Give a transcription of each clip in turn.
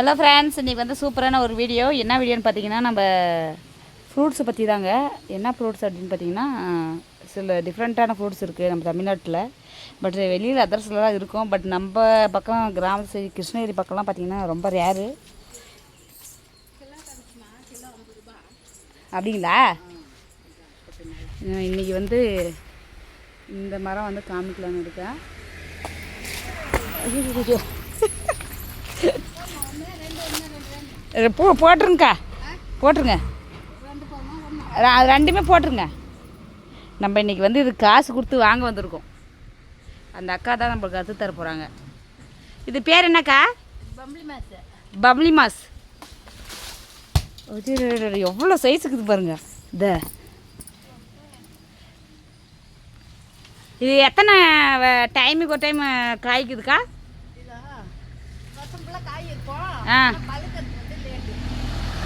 Hello friends இன்றைக்கி வந்து சூப்பரான ஒரு வீடியோ என்ன வீடியோன்னு பார்த்தீங்கன்னா நம்ம ஃப்ரூட்ஸை பற்றி தாங்க என்ன ஃப்ரூட்ஸ் அப்படின்னு பார்த்தீங்கன்னா சில டிஃப்ரெண்ட்டான ஃப்ரூட்ஸ் இருக்குது நம்ம தமிழ்நாட்டில். பட் வெளியில் அதர்ஸ்லாம் இருக்கும். பட் நம்ம பக்கம் கிராம சைடு கிருஷ்ணகிரி பக்கம்லாம் பார்த்தீங்கன்னா ரொம்ப ரேரு அப்படிங்களா? இன்றைக்கி இன்னைக்கு வந்து இந்த மரம் வந்து காமிக்கலான்னு இருக்கேன் ஐயோ, ஐயோ, ஐயோ. அஹ் போ போட்டுருங்கக்கா. போட்டுருங்க. அது ரெண்டுமே போட்டுருங்க. நம்ம இன்னைக்கு வந்து இது காசு கொடுத்து வாங்க வந்திருக்கோம். அந்த அக்கா தான் நம்மளுக்கு கற்று தர போகிறாங்க இது பேர் என்னக்கா? பம்பளி மாசு. பப்ளி மாஸ் எவ்வளோ சைஸ் இருக்குது பாருங்க. இந்த. இது எத்தனை டைமுக்கு ஒரு டைம் காய்க்குதுக்கா? ஆ பழுக்கிறது வந்து லேட்டு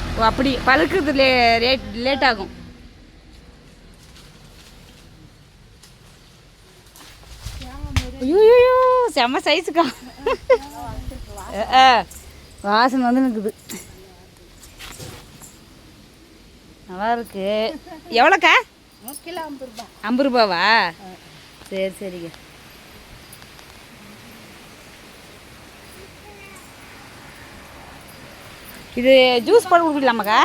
ஓ அப்படி பழுக்கிறது லே ரேட் லேட் ஆகும். ஐயோ செம்ம சைஸுக்கா ஆ வாசனை வந்து நிற்குது நல்லா இருக்கு. எவ்வளோக்கா? ஐம்பது ரூபாவா? சரி சரிங்க. இது ஜூஸ் போட்டு குடிக்கலாமாக்கா?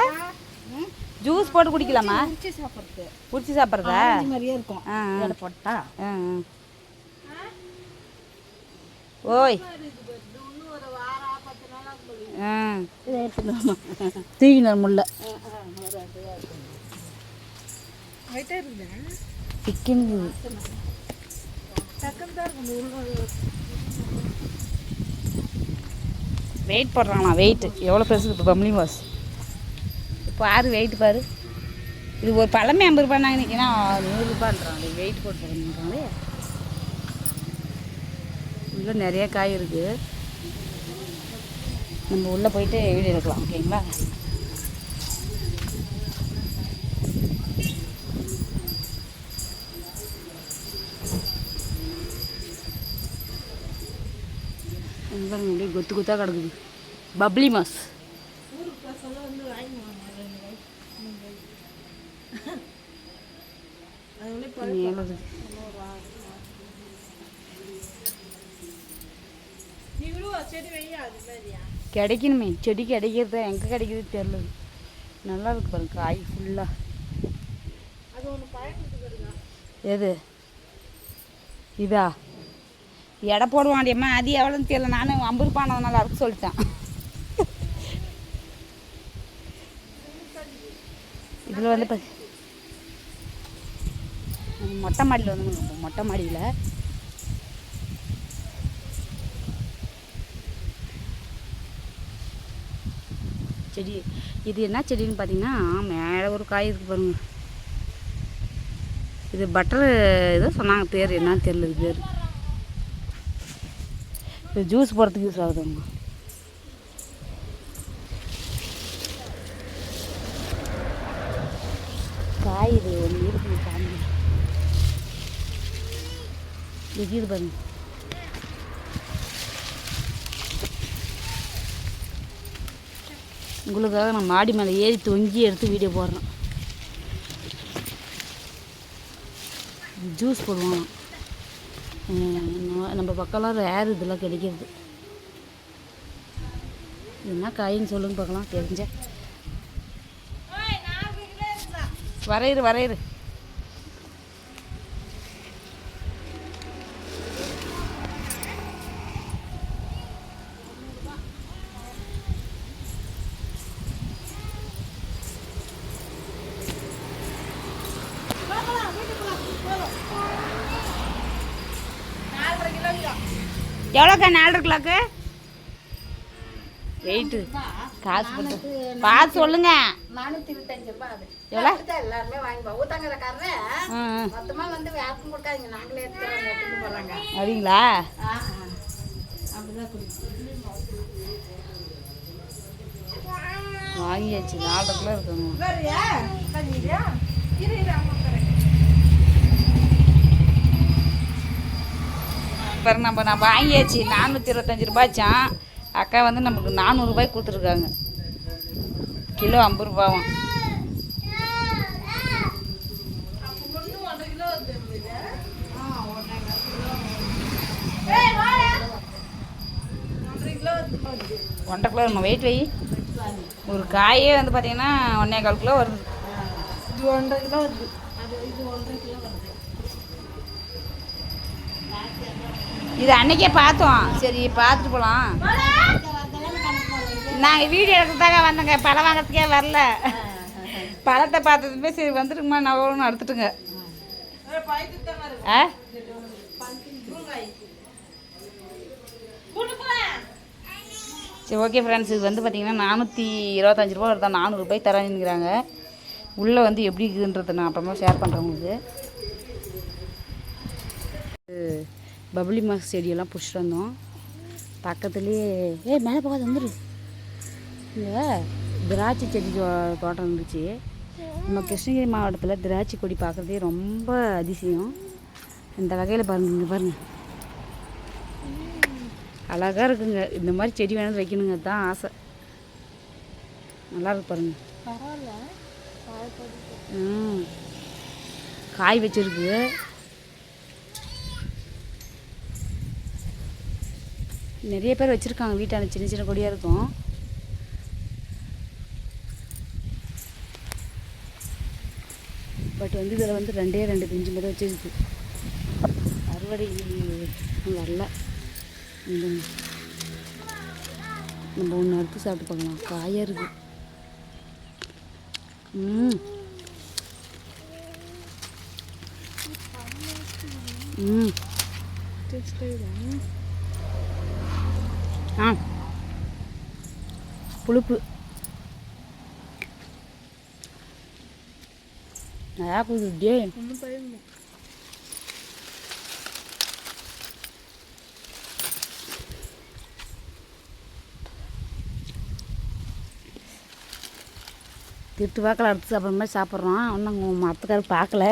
ஜூஸ் போட்டு குடிக்கலாமா? முடிச்சு சாப்பிட்றது. குடிச்சு சாப்பிட்றதா? மாதிரியே இருக்கும். எடை போட்டா. ஆ ஆ. ஓய். தூக்கினர் முல்லை சிக்கன் டக்குன்னு தான் இருக்கும் வெயிட் போடுறாங்களா வெயிட் எவ்வளோ பெருசு இப்போ பம்ளி மாஸ் பாரு வெயிட் பாரு. இது ஒரு பழமே ஐம்பது ரூபாய்னாங்க நிற்கினா நூறுரூபான்றாங்க வெயிட் போட்டு போடுறாங்களே உள்ள நிறைய காய் இருக்குது நம்ம உள்ளே போயிட்டு வீடியோ எடுக்கலாம் ஓகேங்களா பாருங்க அப்படியே கொத்து கொத்தாக கிடக்குது. பப்ளி மாஸ். கிடைக்கணுமே. செடி கிடைக்கிறது எங்கே கிடைக்குது தெரியல. நல்லா இருக்கு பாருங்க காய் ஃபுல்லாக எது? இதா? எடை போடுவாண்டியம்மா அது எவ்வளோன்னு தெரியல. நானும் ஐம்பது ரூபானதுனால அறுக்க சொல்லிட்டேன். இதில் வந்து ப- மொட்டை மாடியில் வந்து மொட்டை மாடியில் செடி. இது என்ன செடின்னு பார்த்தீங்கன்னா மேலே ஒரு காய் இருக்கு பாருங்க. இது பட்டர் ஏதோ சொன்னாங்க பேர். என்னன்னு தெரியல இது பேர். இது ஜூஸ் போடுறதுக்கு யூஸ் ஆகுதுங்க காய் இது ஒன்று இருக்குது சாமி. இது பாருங்க. உங்களுக்காக நான் மாடி மேலே ஏறி தொங்கி எடுத்து வீடியோ போடுறேன். ஜூஸ் போடுவோம் நம்ம- பக்கம்லாம் ரேர் இதெல்லாம் கிடைக்கிறது. என்ன காயின்னு சொல்லுங்க பார்க்கலாம் தெரிஞ்ச. வரையிரு வரையிரு எவ்வளோக்கா நாலரை கிலோக்கு? வெயிட்டு காசு போட்டு. பார்த்து சொல்லுங்க. நானூற்றி இருபத்தஞ்சு ரூபாய் அது. எவ்வளோ? எல்லாருமே வாங்கிப்போம் ஆ. மொத்தமாக வந்து யாருக்கும் கொடுக்காதீங்க. நாங்களே எடுத்துட்டு போகிறாங்க அப்படிங்களா? அப்படிதான் வாங்கியாச்சு. நாலரை கிலோ இருக்குங்க பாருங்க நம்ம நான் வாங்கியாச்சு. நானூற்றி இருபத்தஞ்சி ரூபாய்ச்சான் அக்கா வந்து நமக்கு நானூறுரூபாய் கொடுத்துருக்காங்க. கிலோ ஐம்பது ரூபாவும். ஒன்றரை கிலோ நம்ம வெயிட் வை. ஒரு காயே வந்து பார்த்தீங்கன்னா ஒன்றே கால் கிலோ வருது. இது ஒன்றரை கிலோ வருது. அது இது ஒன்றரை இது அன்னைக்கே பார்த்தோம். சரி பார்த்துட்டு போகலாம் நாங்கள் வீடியோ எடுக்கிறதாக வந்தோங்க. பழம் வாங்குறதுக்கே வரல. பழத்தை பார்த்ததுமே சரி வந்துட்டுங்கம்மா நான் ஒன்று எடுத்துட்டுங்க. ஆ? சரி ஓகே ஃப்ரெண்ட்ஸ் இது வந்து பார்த்திங்கன்னா நானூற்றி இருபத்தஞ்சி ரூபா வருதா? நானூறுபாய் தராங்கிறாங்க உள்ளே வந்து எப்படி இருக்குதுன்றதை நான் அப்புறமா ஷேர் பண்ணுறேன் உங்களுக்கு. பப்ளி மாஸ் செடியெல்லாம் பிடிச்சிட்டு வந்தோம். பக்கத்துலேயே ஏய் மேலே போகாது வந்துடு இங்கே திராட்சை செடி தோட்டம் இருந்துச்சு. நம்ம கிருஷ்ணகிரி மாவட்டத்தில் திராட்சை கொடி பார்க்குறதே ரொம்ப அதிசயம். இந்த வகையில் பாருங்க இங்கே பாருங்க. அழகாக இருக்குங்க. இந்த மாதிரி செடி வேணாலும் வைக்கணுங்க தான் ஆசை. நல்லா இருக்கு பாருங்க. பரவாயில்ல. ம். காய் வச்சிருக்கு. நிறைய பேர் வச்சுருக்காங்க வீட்டான சின்ன சின்ன கொடியாக இருக்கும். பட் வந்து இதில் வந்து ரெண்டே ரெண்டு பிஞ்சு மட்டும் வச்சிருக்கு. அறுவடை வரல. இந்த நம்ம ஒன்று அறுத்து சாப்பிட்டு பார்க்கலாம். காயாக இருக்குது ம். ம். ஆ. புளிப்பு. நல்லா குதிட்டே திட்டு பார்க்கல அடுத்து சாப்பிட்ற மாதிரி சாப்பிட்றோம் ஒன்றும் மரத்துக்காரர் பார்க்கல.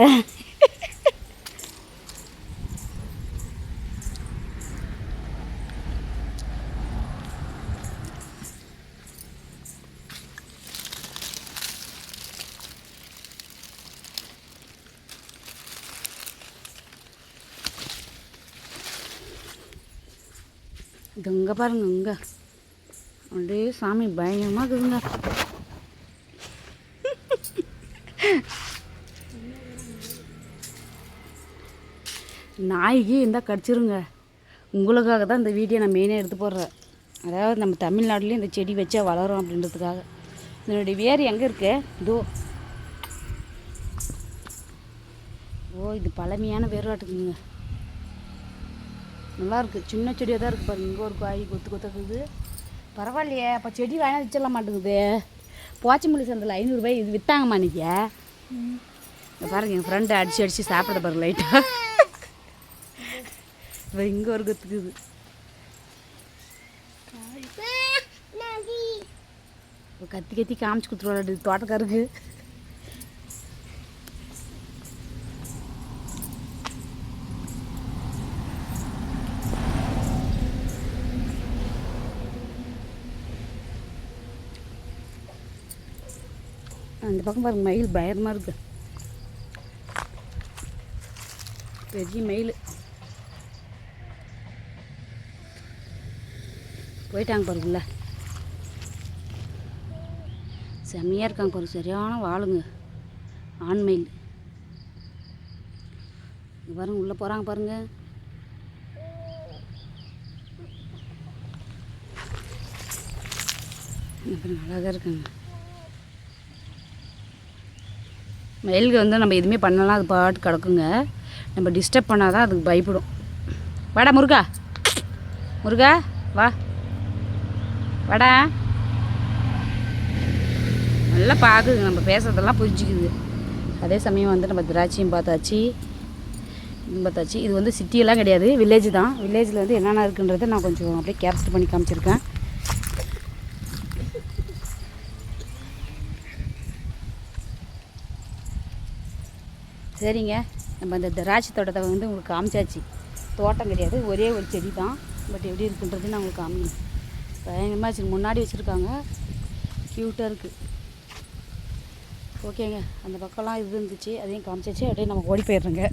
இது இங்கே பாருங்க இங்கே அப்படியே சாமி பயங்கரமாக இருக்குதுங்க நாய்க்கு இருந்தால் கடிச்சிருங்க. உங்களுக்காக தான் இந்த வீடியோ நான் மெயினாக எடுத்து போடுறேன். அதாவது நம்ம தமிழ்நாட்டிலையும் இந்த செடி வச்சா வளரும் அப்படின்றதுக்காக. இதனுடைய வேர் எங்கே இருக்கு? இதோ. ஓ இது பழமையான வேர்வாட்டுக்குங்க. நல்லா இருக்கு சின்ன செடியாக தான் இருக்குது பாருங்க. இங்கே ஒரு காய் கொத்து கொத்து இருக்குது. பரவாயில்லையே. அப்போ செடி வேணா வச்சிடல மாட்டேங்குது. போச்சமல்லி சந்தையில் ஐநூறுரூபாய் இது விற்றாங்கம்மா இன்னைக்கு இங்க பாருங்க என் ஃப்ரெண்டு அடிச்சு அடிச்சு சாப்பிட பாருங்க லைட்டாக இப்போ இங்கே ஒரு கொத்துக்குது கத்தி கத்தி காமிச்சு கொடுத்துருவாடு தோட்டக்காருக்கு அந்த பக்கம் பாருங்க மயில் பயமாக இருக்கு. பெரிய மயில். போயிட்டாங்க பாருங்கள செம்மையாக இருக்காங்க பாருங்க சரியான வாளுங்க. ஆண் மயில். பாருங்க உள்ளே போகிறாங்க பாருங்க. அப்புறம் அழகாக இருக்காங்க. மயிலுக்கு வந்து நம்ம எதுவுமே பண்ணலாம் அது பாட்டு கிடக்குங்க. நம்ம டிஸ்டர்ப் பண்ணால் தான் அதுக்கு பயப்படும். வாடா முருகா. முருகா வா. வாடா. நல்லா பார்க்குது நம்ம பேசுறதெல்லாம் புரிஞ்சுக்குது. அதே சமயம் வந்து நம்ம திராட்சையும் பார்த்தாச்சு. இதுவும் பார்த்தாச்சு. இது வந்து சிட்டியெல்லாம் கிடையாது. வில்லேஜ் தான். வில்லேஜில் வந்து என்னென்ன இருக்குன்றதை நான் கொஞ்சம் அப்படியே கேப்சர் பண்ணி காமிச்சிருக்கேன். சரிங்க. நம்ம அந்த திராட்சை தோட்டத்தை வந்து உங்களுக்கு காமிச்சாச்சு. தோட்டம் கிடையாது. ஒரே ஒரு செடி தான். பட் எப்படி இருக்குன்றது நான் உங்களுக்கு காமிக்கணும் பயங்கரமாக வச்சு முன்னாடி வச்சுருக்காங்க. க்யூட்டாக இருக்குது ஓகேங்க அந்த பக்கம்லாம் இது இருந்துச்சு. அதையும் காமிச்சாச்சு. அப்படியே நம்ம ஓடி போயிடுறோங்க.